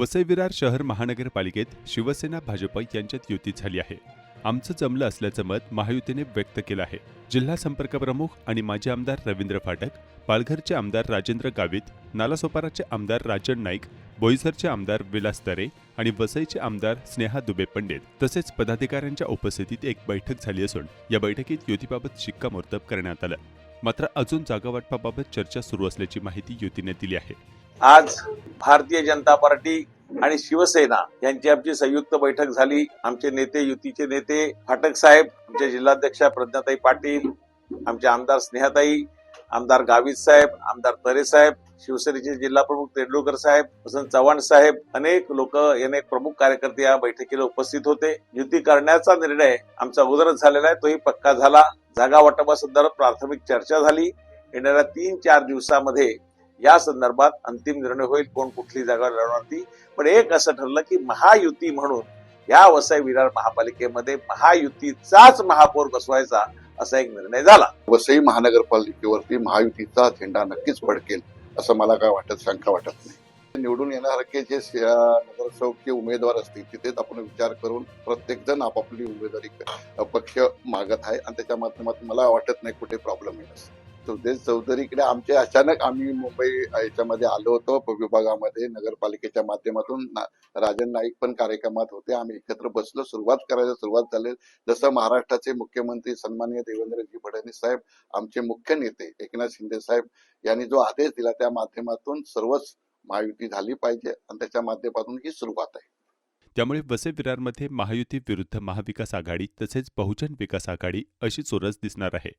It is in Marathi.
वसई विरार शहर महानगरपालिकेत शिवसेना भाजप यांच्यात युती झाली आहे. आमचं जमलं असल्याचं मत महायुतीने व्यक्त केलं आहे. जिल्हा संपर्क प्रमुख आणि माजी आमदार रवींद्र फाटक पालघरचे आमदार राजेंद्र गावित नालासोपाराचे आमदार राजन नाईक बोईसरचे आमदार विलास तरे आणि वसईचे आमदार स्नेहा दुबे पंडित तसेच पदाधिकाऱ्यांच्या उपस्थितीत एक बैठक झाली असून या बैठकीत युतीबाबत शिक्कामोर्तब करण्यात आलं. मात्र अजून जागावाटपाबाबत चर्चा सुरू असल्याची माहिती युतीने दिली आहे. आज भारतीय जनता पार्टी आणि शिवसेना यांची आमची संयुक्त बैठक झाली. आमचे नेते युतीचे नेते फाटक साहेब आमचे जिल्हाध्यक्षा प्रज्ञाताई पाटील आमचे आमदार स्नेहाताई आमदार गावित साहेब आमदार तरे साहेब शिवसेनेचे जिल्हा प्रमुख तेंडुलकर साहेब वसंत चव्हाण साहेब अनेक लोक अनेक प्रमुख कार्यकर्ते या बैठकीला उपस्थित होते. युती करण्याचा निर्णय आमचा अगोदरच झालेला आहे. तोही पक्का झाला. जागा वाटपासंदर्भात प्राथमिक चर्चा झाली. येणाऱ्या तीन चार दिवसामध्ये या संदर्भात अंतिम निर्णय होईल कोण कुठली जागा लढवणार ती. पण एक असं ठरलं की महायुती म्हणून या वसई विरार महापालिकेमध्ये महायुतीचाच महापौर बसवायचा असा एक निर्णय झाला. वसई महानगरपालिकेवरती महायुतीचा झेंडा नक्कीच फडकेल असं मला काय वाटत शंका वाटत नाही. निवडून येण्यासारखे जे नगरसेवकचे उमेदवार असतील तिथेच आपण विचार करून प्रत्येक जण आपापली उमेदवारी पक्ष मागत आहे आणि त्याच्या माध्यमातून मला वाटत नाही कुठे प्रॉब्लेम येईल सुदेश चौधरीकडे आमचे अचानक आम्ही मुंबई याच्यामध्ये आलो होतो विभागामध्ये नगरपालिकेच्या माध्यमातून ना- राजन नाईक पण कार्यक्रमात होते. आम्ही एकत्र बसलो. सुरुवात करायला सुरुवात झाली. जसं महाराष्ट्राचे मुख्यमंत्री सन्माननीय देवेंद्रजी फडणवीस साहेब आमचे मुख्य नेते एकनाथ शिंदे साहेब यांनी जो आदेश दिला त्या माध्यमातून सर्वच महायुती झाली पाहिजे आणि त्याच्या माध्यमातून ही सुरुवात आहे. त्यामुळे वसे विरारमध्ये महायुती विरुद्ध महाविकास आघाडी तसेच बहुजन विकास आघाडी अशी चोरस दिसणार आहे.